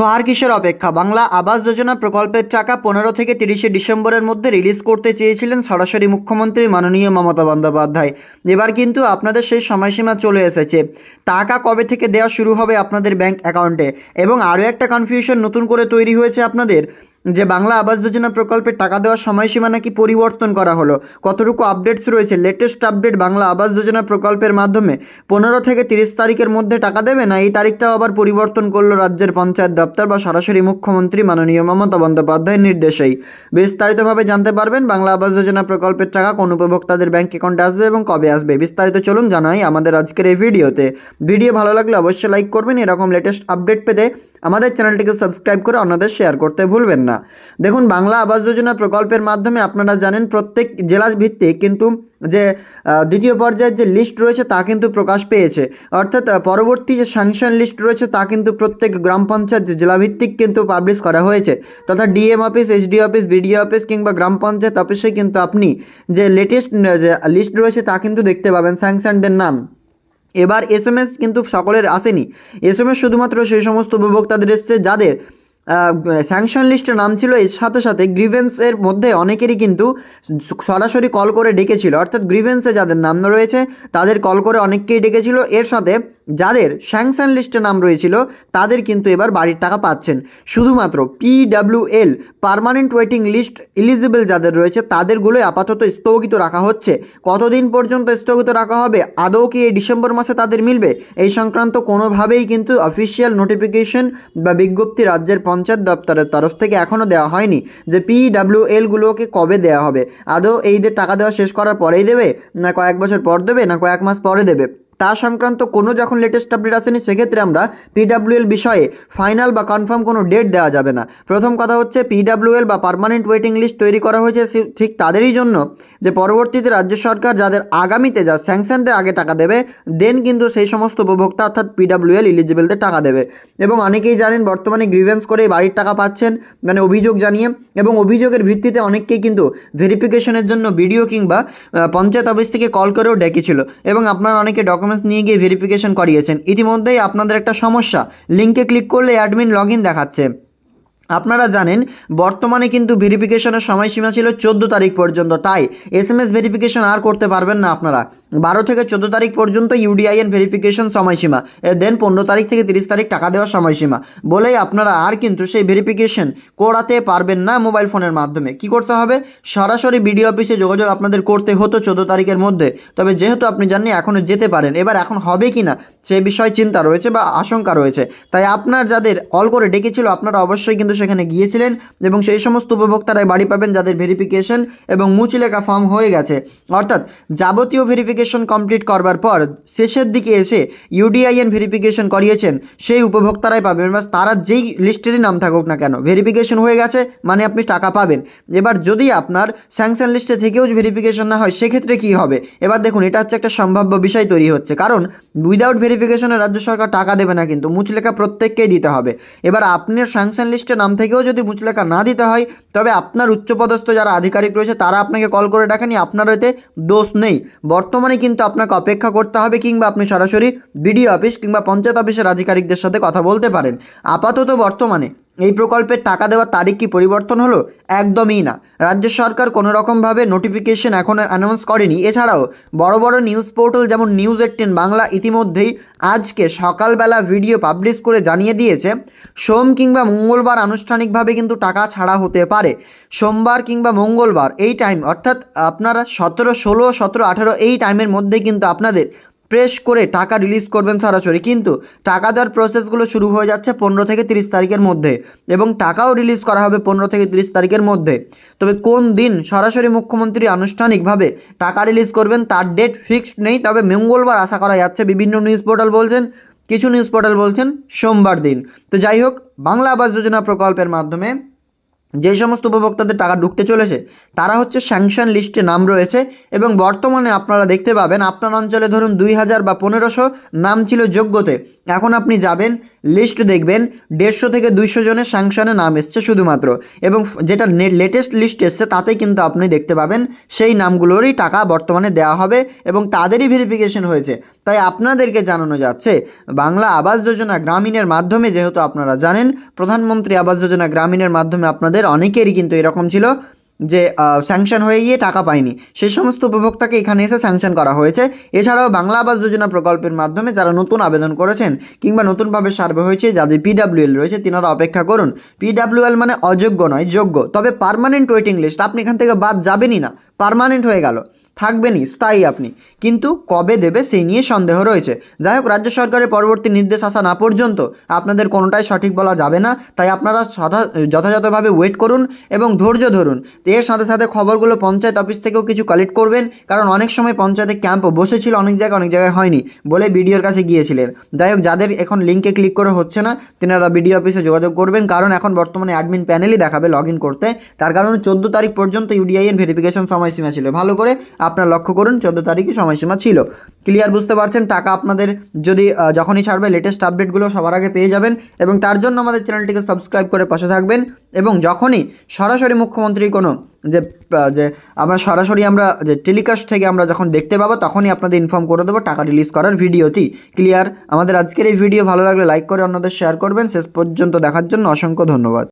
তো কিসের অপেক্ষা? বাংলা আবাস যোজনা প্রকল্পের টাকা পনেরো থেকে তিরিশে ডিসেম্বরের মধ্যে রিলিজ করতে চেয়েছিলেন সরাসরি মুখ্যমন্ত্রী মাননীয় মমতা বন্দ্যোপাধ্যায়। এবার কিন্তু আপনাদের সেই সময়সীমা চলে এসেছে। টাকা কবে থেকে দেওয়া শুরু হবে আপনাদের ব্যাংক অ্যাকাউন্টে? এবং আরও একটা কনফিউশন নতুন করে তৈরি হয়েছে আপনাদের। যে বাংলা আবাস যোজনা প্রকল্পের টাকা দেওয়ার সময়সীমা নাকি পরিবর্তন করা হলো। কতটুকু আপডেটস রয়েছে? লেটেস্ট আপডেট বাংলা আবাস যোজনা প্রকল্পের মাধ্যমে পনেরো থেকে তিরিশ তারিখের মধ্যে টাকা দেবে না? এই তারিখটাও আবার পরিবর্তন করল রাজ্যের পঞ্চায়েত দপ্তর বা সরাসরি মুখ্যমন্ত্রী মাননীয় মমতা বন্দ্যোপাধ্যায়ের নির্দেশেই। বিস্তারিতভাবে জানতে পারবেন বাংলা আবাস যোজনা প্রকল্পের টাকা কোন উপভোক্তাদের ব্যাংক অ্যাকাউন্টে আসবে এবং কবে আসবে। বিস্তারিত চলুন জানাই আমাদের আজকের এই ভিডিওতে। ভিডিও ভালো লাগলে অবশ্যই লাইক করবেন। এরকম লেটেস্ট আপডেট পেতে আমাদের চ্যানেলটিকে সাবস্ক্রাইব করে অন্যদের শেয়ার করতে ভুলবেন না। দেখুন, বাংলা আবাস যোজনা প্রকল্পের মাধ্যমে আপনারা জানেন, প্রত্যেক জেলা ভিত্তিক কিন্তু যে দ্বিতীয় পর্যায়ের যে লিস্ট রয়েছে তা কিন্তু প্রকাশ পেয়েছে। অর্থাৎ পরবর্তী যে স্যাংশন লিস্ট রয়েছে তা কিন্তু প্রত্যেক গ্রাম পঞ্চায়েত জেলাভিত্তিক কিন্তু পাবলিশ করা হয়েছে। তথা DM office SD office BDO office কিংবা গ্রাম পঞ্চায়েত অফিসে কিন্তু আপনি যে লেটেস্ট যে লিস্ট রয়েছে তা কিন্তু দেখতে পাবেন স্যাংশনদের নাম। এবার এস কিন্তু সকলের আসেনি। এস এম এস শুধুমাত্র সেই সমস্ত উপভোক্তাদের এসছে যাদের স্যাংশন লিস্টে নাম ছিল, এর সাথে সাথে গ্রিভেন্সের মধ্যে অনেকেরই কিন্তু সরাসরি কল করে ডেকেছিল। অর্থাৎ গ্রিভেন্সে যাদের নাম রয়েছে, তাদের কল করে অনেককেই ডেকেছিল। এর সাথে যাদের স্যাংশন লিস্টে নাম রয়েছিল, তাদের কিন্তু এবার বাড়ির টাকা পাচ্ছেন। শুধুমাত্র PWL permanent waiting list eligible যাদের রয়েছে তাদেরগুলোই আপাতত স্থগিত রাখা হচ্ছে। কতদিন পর্যন্ত স্থগিত রাখা হবে, আদৌ কি এই ডিসেম্বর মাসে তাদের মিলবে? এই সংক্রান্ত কোনোভাবেই কিন্তু অফিসিয়াল নোটিফিকেশন বা বিজ্ঞপ্তি রাজ্যের পঞ্চায়েত দপ্তরের তরফ থেকে এখনও দেওয়া হয়নি যে পিডাব্লিউএলগুলোকে কবে দেওয়া হবে। আদৌ এইদের টাকা দেওয়া শেষ করার পরেই দেবে, না কয়েক বছর পর দেবে, না কয়েক মাস পরে দেবে? তা সংক্রান্ত কোনো যখন লেটেস্ট আপডেট আসেনি, সেক্ষেত্রে আমরা পিডাব্লিউএল বিষয়ে ফাইনাল বা কনফার্ম কোনো ডেট দেওয়া যাবে না। প্রথম কথা হচ্ছে পিডাব্লিউএল বা পারমানেন্ট ওয়েটিং লিস্ট তৈরি করা হয়েছে ঠিক তাদেরই জন্য যে পরবর্তীতে রাজ্য সরকার যাদের আগামীতে যা স্যাংশনদের আগে টাকা দেবে দেন কিন্তু সেই সমস্ত উপভোক্তা অর্থাৎ পিডাব্লিউএল ইলিজিবলদের টাকা দেবে। এবং অনেকেই জানেন বর্তমানে গ্রিভেন্স করে বাড়ির টাকা পাচ্ছেন মানে অভিযোগ জানিয়ে, এবং অভিযোগের ভিত্তিতে অনেকেই কিন্তু ভেরিফিকেশনের জন্য ভিডিও কিংবা পঞ্চায়েত অফিস থেকে কল করেও ডেকেছিল। এবং আপনারা অনেকে ডকুমেন্টস নিয়ে গিয়ে ভেরিফিকেশন করিয়েছেন। ইতিমধ্যেই আপনাদের একটা সমস্যা। লিঙ্কে ক্লিক করলে অ্যাডমিন লগ দেখাচ্ছে। আপনারা জানেন, বর্তমানে কিন্তু ভেরিফিকেশনের সময়সীমা ছিল চোদ্দ তারিখ পর্যন্ত, তাই এস এম এস ভেরিফিকেশন আর করতে পারবেন না আপনারা। বারো থেকে চোদ্দ তারিখ পর্যন্ত ইউডিআইএন ভেরিফিকেশন সময়সীমা দেন পনেরো তারিখ থেকে তিরিশ তারিখ টাকা দেওয়ার সময়সীমা। বলেই আপনারা আর কিন্তু সেই ভেরিফিকেশন করাতে পারবেন না মোবাইল ফোনের মাধ্যমে। কি করতে হবে? সরাসরি বিডিও অফিসে যোগাযোগ আপনাদের করতে হতো চোদ্দ তারিখের মধ্যে। তবে যেহেতু আপনি জানেন এখনও যেতে পারেন। এবার এখন হবে কি না, সে বিষয়ে চিন্তা রয়েছে বা আশঙ্কা রয়েছে। তাই আপনার যাদের কল করে ডেকেছিল, আপনারা অবশ্যই কিন্তু সেখানে গিয়েছিলেন এবং সেই সমস্ত উপভোক্তারাই বাড়ি পাবেন যাদের ভেরিফিকেশন এবং মুচলেখা ফর্ম হয়ে গেছে। অর্থাৎ যাবতীয় ভেরিফিকেশন কমপ্লিট করবার পর শেষের দিকে এসে ইউডিআইএন ভেরিফিকেশন করিয়েছেন, সেই উপভোক্তারাই পাবেন। বা তারা যেই লিস্টেরই নাম থাকুক না কেন ভেরিফিকেশন হয়ে গেছে মানে আপনি টাকা পাবেন। এবার যদি আপনার স্যাংশন লিস্টে থেকেও ভেরিফিকেশন না হয়, সেক্ষেত্রে কী হবে? এবার দেখুন, এটা হচ্ছে একটা সম্ভাব্য বিষয় তৈরি হচ্ছে। কারণ উইদাউট ভেরিফিকেশনে রাজ্য সরকার টাকা দেবে না কিন্তু, মুচলেখা প্রত্যেককেই দিতে হবে। এবার আপনার স্যাংশন লিস্টে নাম থেকেও যদি মুচলেখা না দিতে হয়, তবে আপনার উচ্চপদস্থ যারা আধিকারিক রয়েছে, তারা আপনাকে কল করে ডাকেনি, আপনার এতে দোষ নেই। বর্তমানে কিন্তু আপনাকে অপেক্ষা করতে হবে কিংবা আপনি সরাসরি বিডিও অফিস কিংবা পঞ্চায়েত অফিসের আধিকারিকদের সাথে কথা বলতে পারেন। আপাতত বর্তমানে এই প্রকল্পের টাকা দেওয়ার তারিখ কি পরিবর্তন হলো? একদমই না। রাজ্য সরকার কোনো রকমভাবে নোটিফিকেশন এখনও অ্যানাউন্স করেনি। এছাড়াও বড় বড় নিউজ পোর্টাল যেমন নিউজ এইটিন বাংলা ইতিমধ্যেই আজকে সকালবেলা ভিডিও পাবলিশ করে জানিয়ে দিয়েছে, সোম কিংবা মঙ্গলবার আনুষ্ঠানিকভাবে কিন্তু টাকা ছাড়া হতে পারে। সোমবার কিংবা মঙ্গলবার এই টাইম অর্থাৎ আপনারা সতেরো, ষোলো, সতেরো, আঠেরো এই টাইমের মধ্যে কিন্তু আপনাদের প্রেস করে টাকা রিলিজ করবেন সরাসরি। কিন্তু টাকা দেওয়ার প্রসেসগুলো শুরু হয়ে যাচ্ছে পনেরো থেকে তিরিশ তারিখের মধ্যে এবং টাকাও রিলিজ করা হবে পনেরো থেকে তিরিশ তারিখের মধ্যে। তবে কোন দিন সরাসরি মুখ্যমন্ত্রী আনুষ্ঠানিকভাবে টাকা রিলিজ করবেন তার ডেট ফিক্সড নেই, তবে মঙ্গলবার আশা করা যাচ্ছে বিভিন্ন নিউজ পোর্টাল বলছেন, কিছু নিউজ পোর্টাল বলছেন সোমবার দিন। তো যাই হোক, বাংলা আবাস যোজনা প্রকল্পের মাধ্যমে যে সমস্ত উপভোক্তাদের টাকা ঢুকতে চলেছে, তারা হচ্ছে স্যাংশন লিস্টে নাম রয়েছে এবং বর্তমানে আপনারা দেখতে পাবেন, আপনার অঞ্চলে ধরুন দুই হাজার বা পনেরোশো নাম ছিল যোগ্যতে। এখন আপনি যাবেন লিস্ট দেখবেন দেড়শো থেকে দুইশো জনের স্যাংশনে নাম এসছে শুধুমাত্র। এবং যেটা লেটেস্ট লিস্ট এসছে, তাতেই কিন্তু আপনি দেখতে পাবেন সেই নামগুলোরই টাকা বর্তমানে দেওয়া হবে এবং তাদেরই ভেরিফিকেশন হয়েছে। তাই আপনাদেরকে জানানো যাচ্ছে, বাংলা আবাস যোজনা গ্রামীণের মাধ্যমে, যেহেতু আপনারা জানেন, প্রধানমন্ত্রী আবাস যোজনা গ্রামীণের মাধ্যমে আপনাদের অনেকেরই কিন্তু এরকম ছিল। যে স্যাংশন হয়ে গিয়ে টাকা পায়নি। সেই সমস্ত উপভোক্তাকে এখানে এসে স্যাংশন করা হয়েছে। এছাড়াও বাংলা আবাস যোজনা প্রকল্পের মাধ্যমে যারা নতুন আবেদন করেছেন কিংবা নতুনভাবে সার্ভে হয়েছে, যাদের পিডাব্লিউএল রয়েছে, তিনারা অপেক্ষা করুন। পিডাব্লিউএল মানে অযোগ্য নয়, যোগ্য। তবে পারমানেন্ট ওয়েটিং লিস্ট আপনি এখান থেকে বাদ যাবেনই না। পারমানেন্ট হয়ে গেল। থাকবেনই, স্থায়ী আপনি। কিন্তু কবে দেবে সেই নিয়ে সন্দেহ রয়েছে। যাই হোক, রাজ্য সরকারের পরবর্তী নির্দেশ আসা না পর্যন্ত আপনাদের কোনোটাই সঠিক বলা যাবে না। তাই আপনারা যথাযথভাবে ওয়েট করুন এবং ধৈর্য ধরুন। এর সাথে সাথে খবরগুলো পঞ্চায়েত অফিস থেকেও কিছু কালেক্ট করবেন। কারণ অনেক সময় পঞ্চায়েতে ক্যাম্পও বসেছিল, অনেক জায়গায় অনেক জায়গায় হয়নি বলে বিডিওর কাছে গিয়েছিলেন। যাই হোক, যাদের এখন লিঙ্কে ক্লিক করে হচ্ছে না, তেনারা বিডিও অফিসে যোগাযোগ করবেন। কারণ এখন বর্তমানে অ্যাডমিন প্যানেলই দেখাবে লগ করতে। তার কারণে চোদ্দ তারিখ পর্যন্ত ইউডিআইএন ভেরিফিকেশন সময়সীমা ছিল। ভালো করে আপনার লক্ষ্য করুন, চোদ্দ তারিখই সময়সীমা ছিল। ক্লিয়ার বুঝতে পারছেন? টাকা আপনাদের যদি যখনই ছাড়বে লেটেস্ট আপডেটগুলো সবার আগে পেয়ে যাবেন এবং তার জন্য আমাদের চ্যানেলটিকে সাবস্ক্রাইব করে পাশে থাকবেন এবং যখনই সরাসরি মুখ্যমন্ত্রী কোনো যে যে, আমরা সরাসরি আমরা যে টেলিকাস্ট থেকে আমরা যখন দেখতে পাবো, তখনই আপনাদের ইনফর্ম করে দেবো টাকা রিলিজ করার ভিডিওটি। ক্লিয়ার আমাদের আজকের এই ভিডিও ভালো লাগলে লাইক করে অন্যদের শেয়ার করবেন। শেষ পর্যন্ত দেখার জন্য অসংখ্য ধন্যবাদ।